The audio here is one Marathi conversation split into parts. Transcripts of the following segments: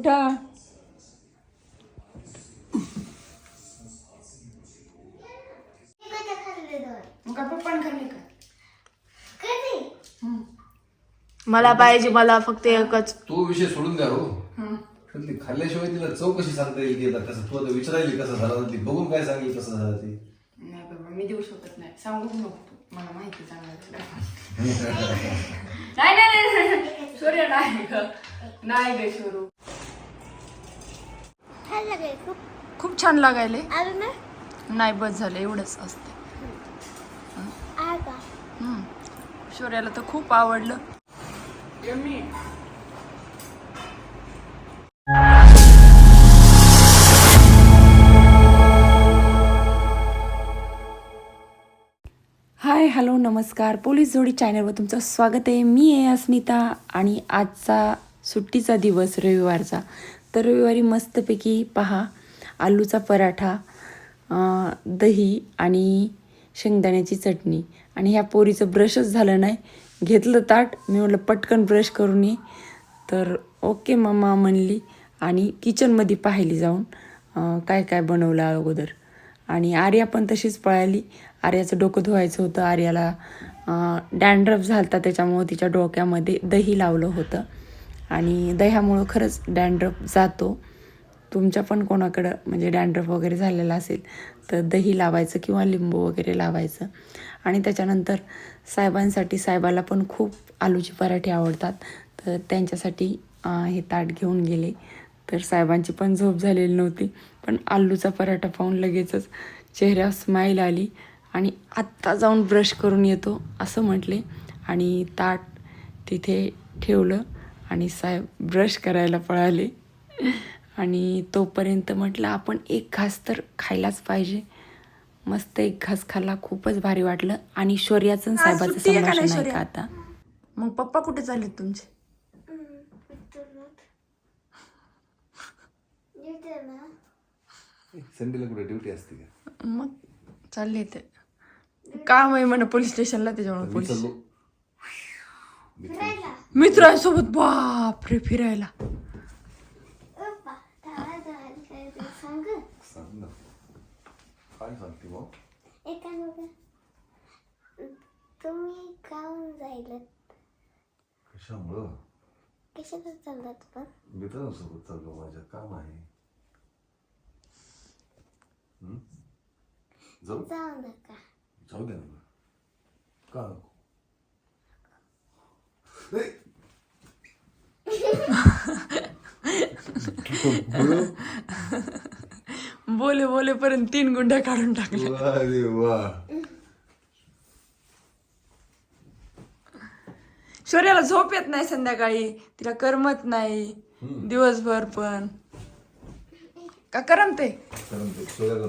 उठा मग काय पप्पाने खाल्ली का? मला पाहिजे मला फक्त एकच. तो विषय सोडून द्या हो पण ती खाल्ल्याशिवाय तिला चव कशी सांगता येईल की आता कसं तू आता विचारायली कसं झालं ती बघून काय सांगेल कसं झालं ते. नाही बाबा मी देऊ शकत नाही. सांगू नको तू. मला माहिती चांगलं नाही नाही नाही, नाही. सूर्य नाही ग. नाही ग शोरू खूप. छान लागायले. नाही बस झालं एवढंच असते हम्म. शौर्याला तर खूप आवडलं. हाय हॅलो नमस्कार. पोलीस जोडी चॅनलवर तुमचं स्वागत आहे. मी आहे अस्मिता आणि आजचा सुट्टीचा दिवस रविवारचा. तर रविवारी मस्तपैकी पहा. आलूचा पराठा दही आणि शेंगदाण्याची चटणी. आणि ह्या पोरीचं ब्रशच झालं नाही. घेतलं ताट. मी म्हटलं पटकन ब्रश करून ये. तर ओके मम्मा म्हणली आणि किचनमध्ये पाहिली जाऊन काय काय बनवलं अगोदर. आणि आर्या पण तशीच पळाली. आर्याचं डोकं धुवायचं होतं. आर्याला डॅन्ड्रफ झालता त्याच्यामुळं तिच्या डोक्यामध्ये दही लावलं होतं. आणि दह्यामुळं खरंच डॅन्ड्रफ जातो. तुमच्या पण कोणाकडं म्हणजे डॅन्ड्रफ वगैरे झालेला असेल तर दही लावायचं किंवा लिंबू वगैरे लावायचं. आणि त्याच्यानंतर साहेबांसाठी साहेबाला पण खूप आलूचे पराठे आवडतात. तर त्यांच्यासाठी हे ताट घेऊन गेले. तर साहेबांची पण झोप झालेली नव्हती. पण आलूचा पराठा पाहून लगेचच चेहऱ्यावर स्माईल आली आणि आत्ता जाऊन ब्रश करून येतो असं म्हटले. आणि ताट तिथे ठेवलं. आणि साहेब ब्रश करायला पळाले. आणि तोपर्यंत म्हटलं आपण एक घास तर खायलाच पाहिजे. मस्त एक घास खाल्ला खूपच भारी वाटलं. आणि शौर्याचं साहेबाचं संभाषण आहे का आता? मग पप्पा कुठे चालले तुमचे? संडेला कुठे ड्युटी असते का? मग चालले ते. काम आहे म्हणा पोलीस स्टेशनला त्याच्यामुळे पोलीस चाललो मित्रांसोबत बापरे फिरायला. सांग. ना. काय सांगते मग? तुम्ही गाऊन जाईल कशामुळं? कशाला चाललात पण मित्रांसोबत चाललो माझ्या काम आहे. हं? जाऊ? जाऊ नका. जाऊ दे ना. का! बोले बोले पर्यंत तीन गुंड्या काढून टाकल्या. अरे वा. शौर्याला झोप येत नाही संध्याकाळी. तिला करमत नाही. दिवसभर पण. का करमते? कारण ते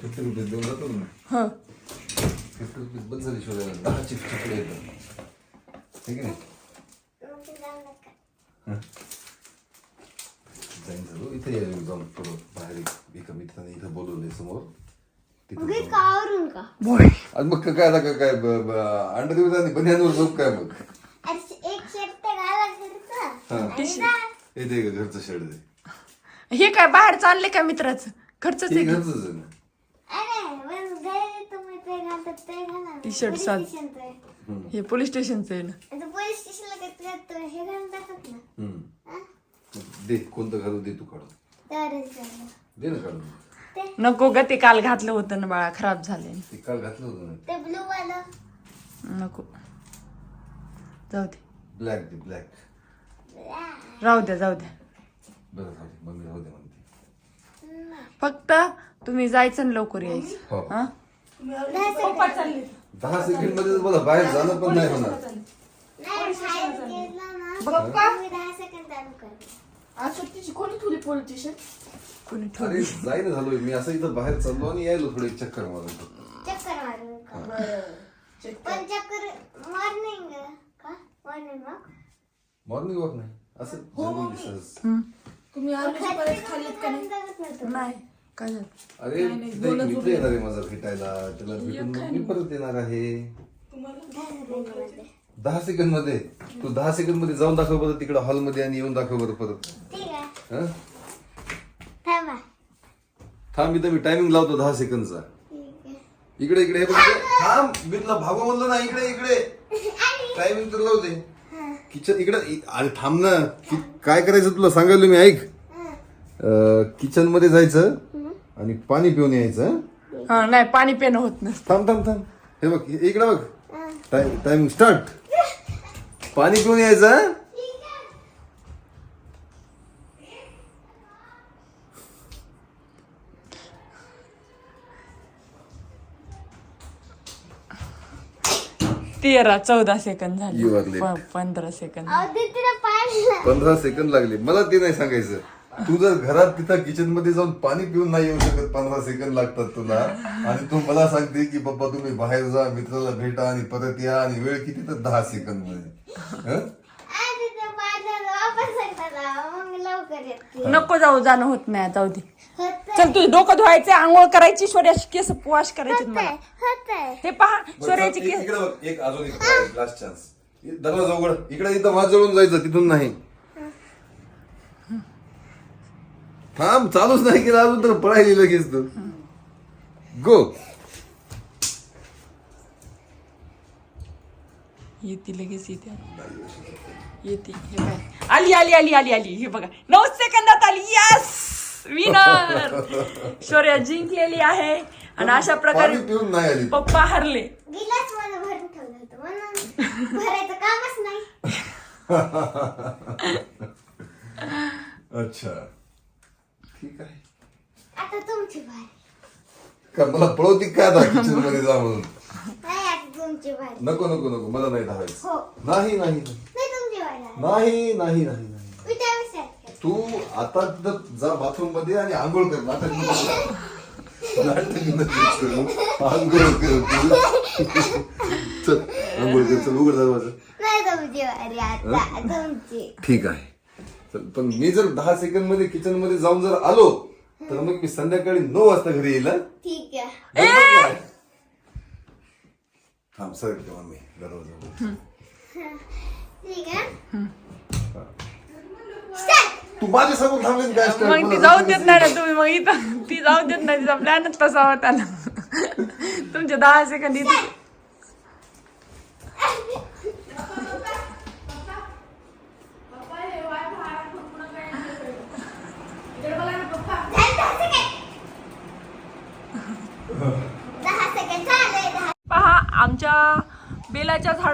फिफ्टी रुपीज देऊन जातो ना. ह. फिफ्टी रुपीज बंद झाली दहा चिप्स येतात. ठीक आहे जाईन झालो इथे जाऊन थोडं बाहेर एक- मित्राने इथं बोलवलंय समोर तिथं कावरून का? बोय. आणि मग काय आता काय ब- ब- अंड दिवस आणि बन्यांवर झोप काय मग. अरे एक शर्ट घाला घरचा. हा. आणि जा. घरचं शेड दे. हे काय बाहेर चालले का मित्राचं? खर्चच ते आहे घरचंच आहे ना. अरे पण घरी तुम्ही ते घालतात ते घाला. T-shirt पोलीस साल. स्टेशनचं आहे. हे पोलीस स्टेशनचं आहे ना. आता पोलीस स्टेशनला काय हे घालून ना. हम्म. हा? दे कोणतं घालू दे तू काढून. दे ना काढून. नको ग ते काल घातलं होतं ना बाळा खराब झाले ते काल घातलं होतं ना. ते ब्लू वालं. नको. जाऊ दे. ब्लॅक दे ब्लॅक राहू द्या जाऊ द्या. बरं राहू दे. मम्मी राहू दे म्हणते. फक्त तुम्ही जायचं ना लवकर यायचं. हो. हा? दहा सेकंडमध्ये मला बाहेर जाणं पण नाही होणार. तुम्ही कोणी अरे जाईन झालोय मी. असं इथं बाहेर चाललो आणि यायलो थोडी चक्कर मारून. चक्कर मारून का? पण चक्कर मॉर्निंग का? मॉर्निंग मग मॉर्निंग वॉक नाही. असं generally सहज. नाही. काय झालं? अरे तिथं एक मित्र येणार आहे माझा भेटायला त्याला भेटून मग मी परत येणार आहे. दहा सेकंडमध्ये तू दहा सेकंडमध्ये जाऊन दाखव बरं तिकडं हॉलमध्ये आणि येऊन दाखव बरं परत. ठीक आहे. हं? थांब. इथं मी टायमिंग लावतो दहा सेकंदचा. ठीक आहे. इकडे इकडे हे बघ थांब मी तुला भागो म्हणलं ना इकडे इकडे. टायमिंग तर लावू दे. किचन इकडे इ- अरे थांब ना. कि- काय करायचं तुला सांगायला मी ऐक. किचनमध्ये जायचं. आणि पाणी पिऊन यायचं हं? हा नाही पाणी पिणं होत नसतं थांब थांब थांब. हे बघ इकडे बघ. Timing start. पाणी पिऊन यायचं हं? तेरा चौदा सेकंद झाले. You are late. प- पंधरा सेकंद अहो पंधरा सेकंद लागले. मला ते नाही सांगायचं. तू जर घरात तिथं किचनमध्ये जाऊन पाणी पिऊन नाही येऊ शकत पंधरा सेकंद लागतात तुला. आणि तू मला सांगते की बाबा तुम्ही बाहेर जा मित्राला भेटा आणि परत या आणि वेळ किती तर दहा सेकंदमध्ये. हं? नको जाऊ जाणं होत नाही जाऊ दे. चल तुझी डोकं धुवायचे आंघोळ करायची शोर्याची केस वॉश करायचे मला. हे पहा शोर्याची केस. एक अजून एक लास्ट चान्स दरवाजा उघड. इकडे इथं माझ जवळून जायचं तिथून नाही. थांब चालूच नाही केलं अजून तर पळायली लगेच तू गो येते लगेच येते. येते हे आली आली आली आली आली. हे बघा. नऊ सेकंदात आली. यस विनर शौर्या जिंकलेली आहे. आणि अशा प्रकारे पाणी पिऊन नाही आली. पप्पा हरले. गिलास मला भरून ठेवलं होतं. म्हणून भरायचं कामच नाही. अच्छा. ठीक आहे आता तुमची बारी का मला पळवती काय आता किचनमध्ये जा म्हणून नाही आता तुमची बारी नको नको नको मला नाही धावायचं हो नाही नाही नाही. नाही तुमची बारी आहे. नाही नाही नाही नाही विचार विचार कर. तू आता तिथं जा बाथरूममध्ये आणि आंघोळ कर नाटक नको करू. नाटक नको करू. आंघोळ कर तू. चल आंघोळ कर चल उघड दरवाजा नाही तुमची बारी आता तुमची ठीक आहे चल पण मी जर दहा सेकंडमध्ये किचनमध्ये जाऊन जर आलो तर मग मी संध्याकाळी नऊ वाजता घरी येईल हं? ठीक आहे बरोबर काय? थांब सर तेव्हा मी दरवाजा उघड. ठीक आहे Start. तू माझ्यासमोर थांबले काय start? मग ती जाऊ देत नाही ना तुम्ही मग इथं ती जाऊ देत नाही तिचा प्लॅनच तसा होता ना तुमचे दहा सेकंद इथे दहा सेकंड दहा सेकंड झाले दहा पहा आमच्या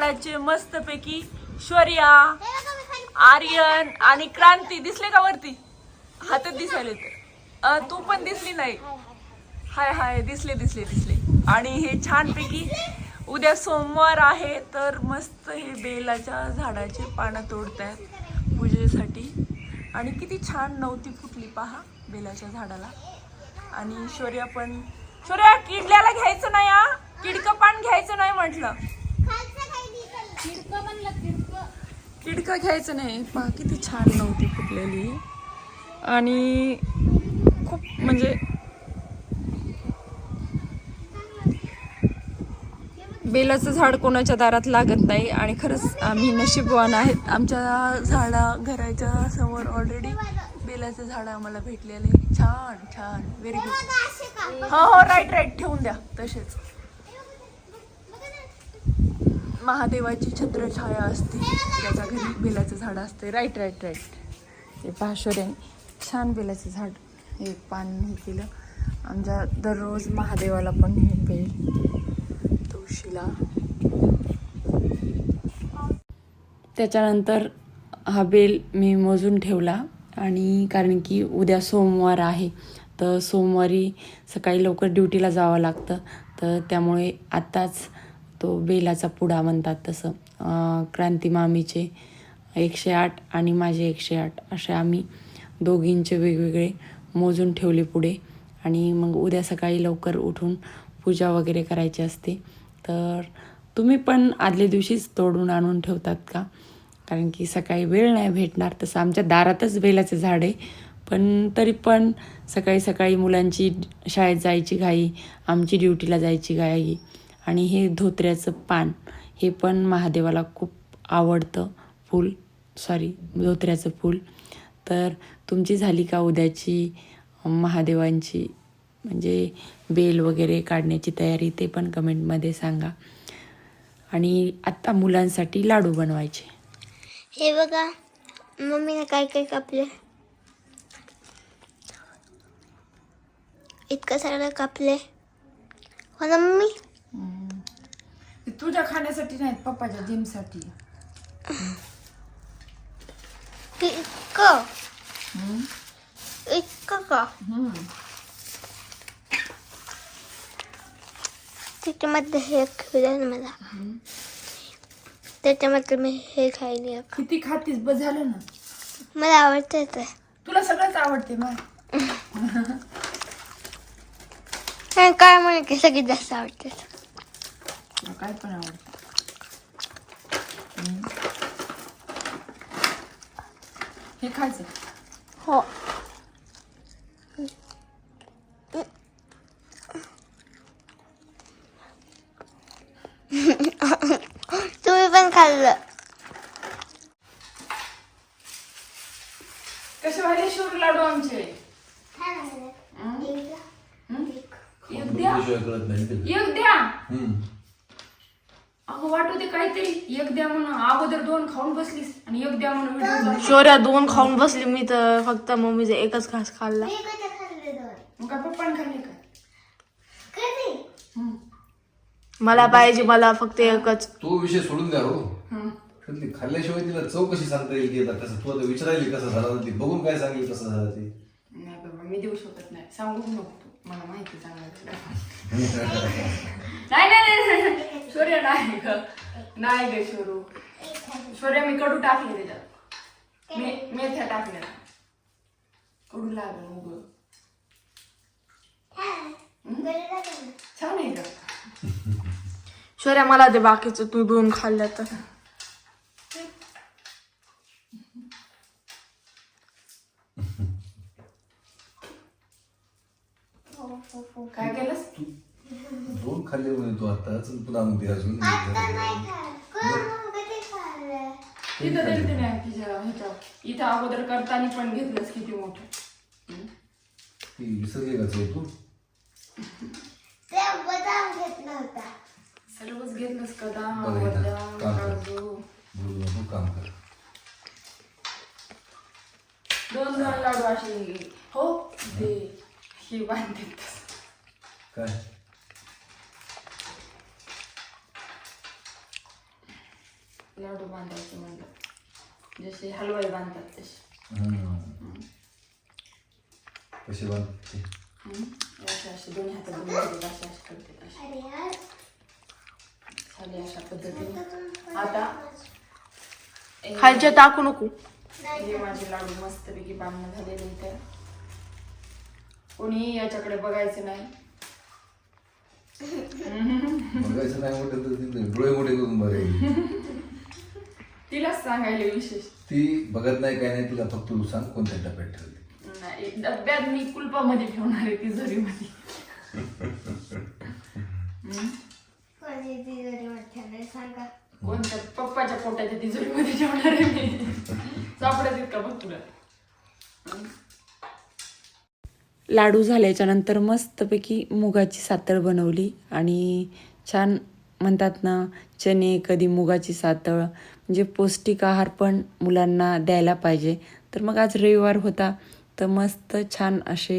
बेलाच्या मस्तपैकी. शौर्या आर्यन आणि क्रांती. दिसले का वरती? हातात दिसायले तर. तू पण दिसली नाही. हाय हाय दिसले दिसले दिसले. आणि हे छानपैकी उद्या सोमवार आहे तर मस्त हे बेलाच्या झाडाचे पानं तोडतायत पूजेसाठी. आणि किती छान नव्हती फुटली पहा बेलाच्या झाडाला. आणि शौर्या पण शौर्या किडल्याला घ्यायचं नाही हा. किडकं पान घ्यायचं नाही म्हटलं. किडकं घ्यायचं नाही. पहा किती छान नव्हती फुटलेली. आणि खूप म्हणजे बेलाचं झाड कोणाच्या दारात लागत नाही आणि खरंच आम्ही नशीबवान आहेत. आमच्या झाडा घराच्या समोर ऑलरेडी बेलाचं झाड आम्हाला भेटलेलं आहे. छान छान. व्हेरी गुड हो हो राईट राईट ठेवून द्या. तसेच. महादेवाची छत्रछाया असते. त्याच्या घरी बेलाचं झाड असते. राईट राईट राईट हे पाश्वर्याने छान बेलाचं झाड. हे पान हे केलं. आमच्या दररोज महादेवाला पण हे बेल तुळशीला. त्याच्यानंतर हा बेल मी मोजून ठेवला. आणि कारण की उद्या सोमवार आहे तर सोमवारी सकाळी लवकर ड्युटीला जावं लागतं. तर त्यामुळे आत्ताच तो बेलाचा पुडा म्हणतात तसं. क्रांती मामीचे एकशे आठ आणि माझे एकशे आठ. असे आम्ही दोघींचे वेगवेगळे मोजून ठेवले पुढे. आणि मग उद्या सकाळी लवकर उठून पूजा वगैरे करायची असते. तर तुम्ही पण आदल्या दिवशीच तोडून आणून ठेवतात का? कारण की सकाळी वेळ नाही भेटणार. तसं आमच्या दारातच बेलाचं झाड आहे. पण तरी पण सकाळी सकाळी मुलांची शाळेत जायची घाई आमची ड्युटीला जायची घाई. आणि हे धोत्र्याचं पान हे पण महादेवाला खूप आवडतं फूल. सॉरी धोत्र्याचं फूल. तर तुमची झाली का उद्याची महादेवांची म्हणजे बेल वगैरे काढण्याची तयारी ते पण कमेंटमध्ये सांगा. आणि आत्ता मुलांसाठी लाडू बनवायचे. हे बघा मम्मीने काय काय कापले? इतकं सगळं कापले. हो ना मम्मी? तुझ्या खाण्यासाठी नाहीत पप्पाच्या जिमसाठी इतकं. इतकं का? त्याच्यामध्ये हे खायला मला. त्याच्यामध्ये मी हे खायली एक. किती खातीस बस झालं ना? मला आवडतं ते. तुला सगळंच आवडते मग. आणि काय म्हणे की सगळी जास्त आवडते. काय पण आवडतं. हे खायचं. हो. तुम्ही पण खाल्लं. कसे वाले शिवर लाडू आमचे. एक. द्या. एक द्या. अगं वाटू दे काहीतरी. एक द्या म्हणून. अगोदर दोन खाऊन बसलीस आणि एक द्या म्हणून. शौर्या दोन खाऊन बसली. मी तर फक्त मम्मीचा एकच घास खाल्ला. मग काय पप्पाने खाल्ले का? हम्म. मला पाहिजे मला फक्त एकच. तो विषय सोडून द्या हो. हम्म. त्यातली खाल्ल्याशिवाय तिला चव कशी सांगता येईल की आता कसं तू आता विचारायली कसं झालं ते बघून काय सांगेल कसं झालं ते. नाही बाबा मी देऊ शकत नाही. सांगूच नको तू मला माहिती चांगलं. नाही, नाही. शौर्य नाही ग नाही ग शोरू शौर्य मी कडू टाकले त्याच्यात. मे मेथ्या टाकल्या. कडू लागलं उग. छान आहे का? शौर्या मला ते बाकीचं. तू दोन खाल्ल्या तर. काय केलंस? दोन खाल्ले म्हणे तू आताच तुला म्हणते अजून तिथं तरी ते नाही तिच्या ह्याच्या इथं अगोदर करताना पण घेतलंस किती मोठं. हम्म. ती विसरली का चव तू? सर्वच घेतलंस कदा बघा इथं. बदाम काम कर. काजू. बोलू नको काम कर. दोन दोन लाडू असे हो ते ही बांधते काय? लाडू बांधायचे म्हणलं जसे हलवाई बांधतात तसे हम्म. कशी बांधते. असे असे दोन्ही हातात दोन्ही हातात असे असे करते असे झाले अशा पद्धतीने. आता खालच्या टाकू नको. हे माझे लाडू मस्तपैकी बांधणं झालेले इथे. कोणी याच्याकडे बघायचं नाही. बघायचं नाही म्हटलं तर डोळे मोठे करून बघायचे. तिलाच सांगायला विशेष. ती बघत नाही काय नाही तिला फक्त तू सांग कोणत्या डब्यात नाही डब्यात मी कुलपामध्ये ठेवणार आहे तिजोरीमध्ये. सांगा. कोणत्या पप्पाच्या पोटाच्या तिजोरीमध्ये ठेवणार आहे मी? सापडत इतका बघ तुला? लाडू झाल्याच्यानंतर मस्तपैकी मुगाची सातळ बनवली आणि छान म्हणतात ना चणे कधी मुगाची सातळ म्हणजे पौष्टिक आहार पण मुलांना द्यायला पाहिजे. तर मग आज रविवार होता तर मस्त छान असे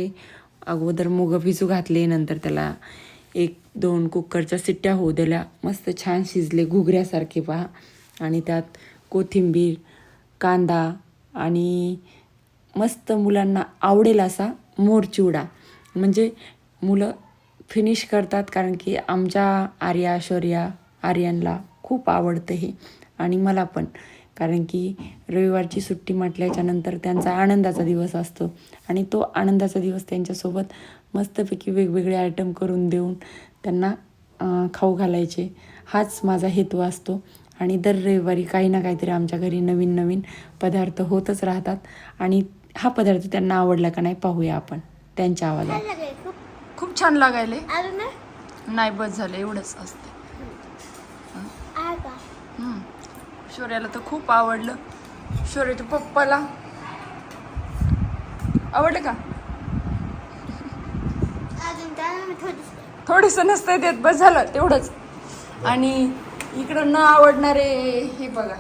अगोदर मुग भिजू घातले नंतर त्याला एक दोन कुकरच्या सिट्ट्या होऊ दिल्या. मस्त छान शिजले घुगऱ्यासारखे पहा. आणि त्यात कोथिंबीर कांदा आणि मस्त मुलांना आवडेल असा मोरचिवडा. म्हणजे मुलं फिनिश करतात कारण की आमच्या आर्या शौर्या आर्यनला खूप आवडतं हे. आणि मला पण. कारण की रविवारची सुट्टी म्हटल्याच्या नंतर त्यांचा आनंदाचा दिवस असतो. आणि तो आनंदाचा दिवस त्यांच्यासोबत मस्तपैकी वेगवेगळे आयटम करून देऊन त्यांना खाऊ घालायचे. हाच माझा हेतू असतो. आणि दर रविवारी काही ना काहीतरी आमच्या घरी नवीन नवीन पदार्थ होतच राहतात. आणि हा पदार्थ त्यांना आवडला का नाही पाहूया आपण. त्यांच्या आवाजात. खूप. छान लागायले? नाही बस झालं एवढंच असते. शौर्याला तर खूप आवडलं. शौर्याच्या पप्पाला. आवडलं का? थोडंसं नसतं देत बस झालं तेवढंच. आणि इकडं न आवडणारे हे बघा.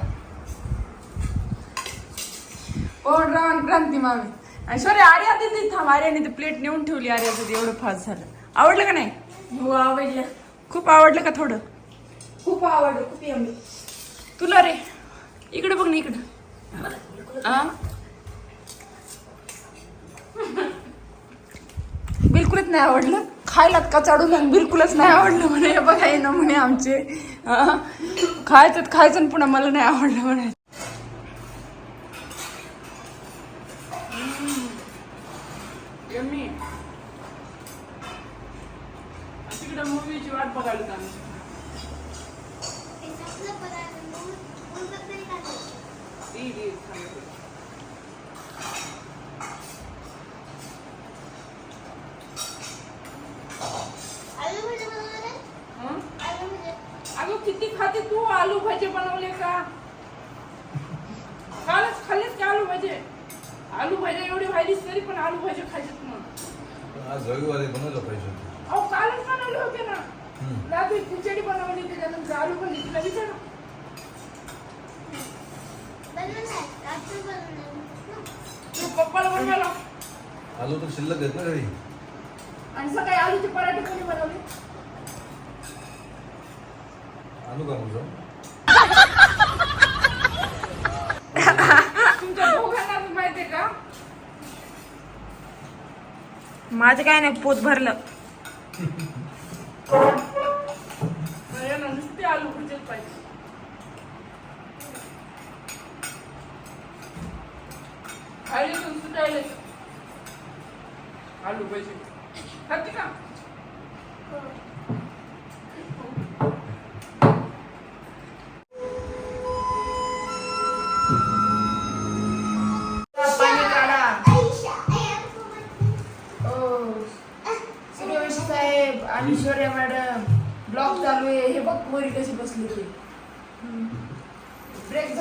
रावण क्रांती मामी. आणि सॉरी आर्या दिली थांब आर्याने ते प्लेट नेऊन ठेवली आर्याचं ते एवढं फास्ट झालं. आवडलं का नाही? हो आवडलं. खूप आवडलं का थोडं? खूप आवडलं खूप यम्मी तुला रे. इकडे बघ ना इकडं. आ? बिलकुलच नाही आवडलं. खायलात का चढून बिलकुलच नाही आवडलं म्हणे. बघा हे नमुने आमचे. खायचं खायचं आणि पुन्हा मला नाही आवडलं म्हणायचं तिकडे मूवीची वाट बघायला आम्ही ते संपलं पदार्थ मग उरकत तरी काय झालं? आलू भजी बनवणार आहे? आलू भजी. अगं किती खाते तू आलू भजे बनवले का? कालच खाल्लेच का आलू भजे? आलू भजे एवढी व्हायलीस तरी पण आलू भजे खायचे मग. आज रविवारी बनवलं पाहिजे अहो कालच बनवले होते ना. रात्री खिचडी बनवली त्याच्यानंतर आलू भजी तुला विचारा. तू पप्पाला बनवायला. आलू तर शिल्लक आहेत ना घरी. आणि सकाळी आलूचे पराठे कोणी बनवले? आलू का म्हणतो माझं काय नाही पोट भरलं. आलू भजेच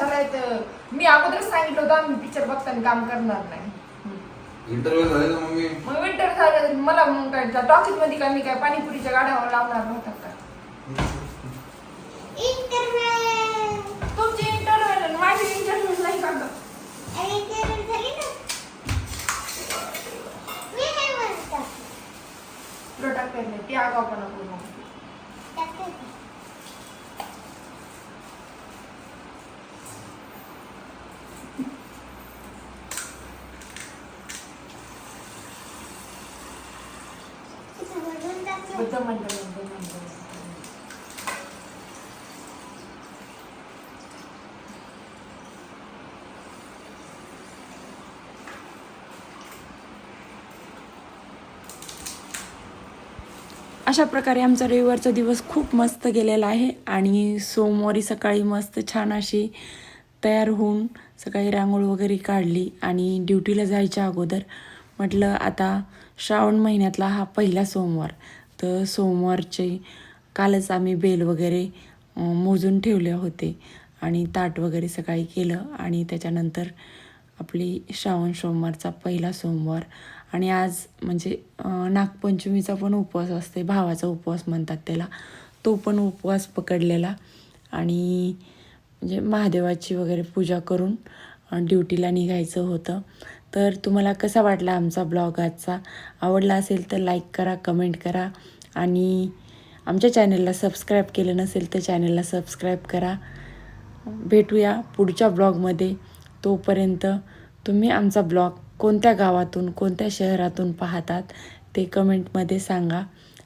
झालाय तर मी अगोदरच सांगितलं होतं आम्ही पिक्चर बघताना काम करणार नाही इंटरव्ह्यू झाले ना मम्मी मग विंटर झालं मला मग काय टॉकीजमध्ये का मी काय पाणीपुरीच्या गाड्यावर लावणार नव्हतात का. तुमची इंटरव्ह्यू माझी इंटरव्ह्यू नाही का गं? आणि इंटरव्ह्यू झाली ना? मी नाही म्हणत. तुला टाकता येत नाही ते आगावपणा करू नको. टाकते. तिथं बुद्ध मंडळ अशा प्रकारे आमचा रविवारचा दिवस खूप मस्त गेलेला आहे आणि सोमवारी सकाळी मस्त छान अशी तयार होऊन सकाळी रांगोळ वगैरे काढली आणि ड्युटीला जायच्या अगोदर म्हटलं आता श्रावण महिन्यातला हा पहिला सोमवार. तर सोमवारचे कालच आम्ही बेल वगैरे मोजून ठेवले होते आणि ताट वगैरे सकाळी केलं आणि त्याच्यानंतर आपली श्रावण सोमवारचा पहिला सोमवार आणि आज म्हणजे नागपंचमीचा पण उपवास असते भावाचा उपवास म्हणतात त्याला. तो पण उपवास पकडलेला आणि म्हणजे महादेवाची वगैरे पूजा करून ड्युटीला निघायचं होतं. तर तुम्हाला कसा वाटला आमचा ब्लॉग आजचा? आवडला असेल तर लाईक करा कमेंट करा आणि आमच्या चॅनलला सबस्क्राईब केलं नसेल तर चॅनलला सबस्क्राईब करा. भेटूया पुढच्या ब्लॉगमध्ये. तोपर्यंत तुम्ही आमचा ब्लॉग कोणत्या गावातून कोणत्या शहरातून पाहतात ते कमेंटमध्ये सांगा.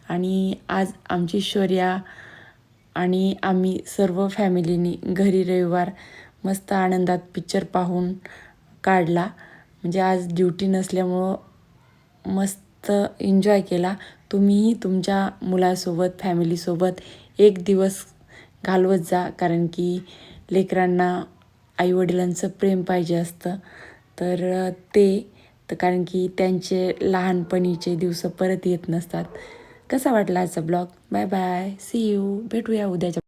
आणि आज आमची शौर्या आणि आम्ही सर्व फॅमिलीनी घरी रविवार मस्त आनंदात पिक्चर पाहून काढला. म्हणजे आज ड्युटी नसल्यामुळं मस्त एन्जॉय केला. तुम्हीही तुमच्या मुलासोबत फॅमिलीसोबत एक दिवस घालवत जा. कारण की लेकरांना आईवडिलांचं प्रेम पाहिजे असतं. तर ते तर कारण की त्यांचे लहानपणीचे दिवस परत येत नसतात. कसा वाटला आजचा blog bye bye see you भेटूया उद्याच्या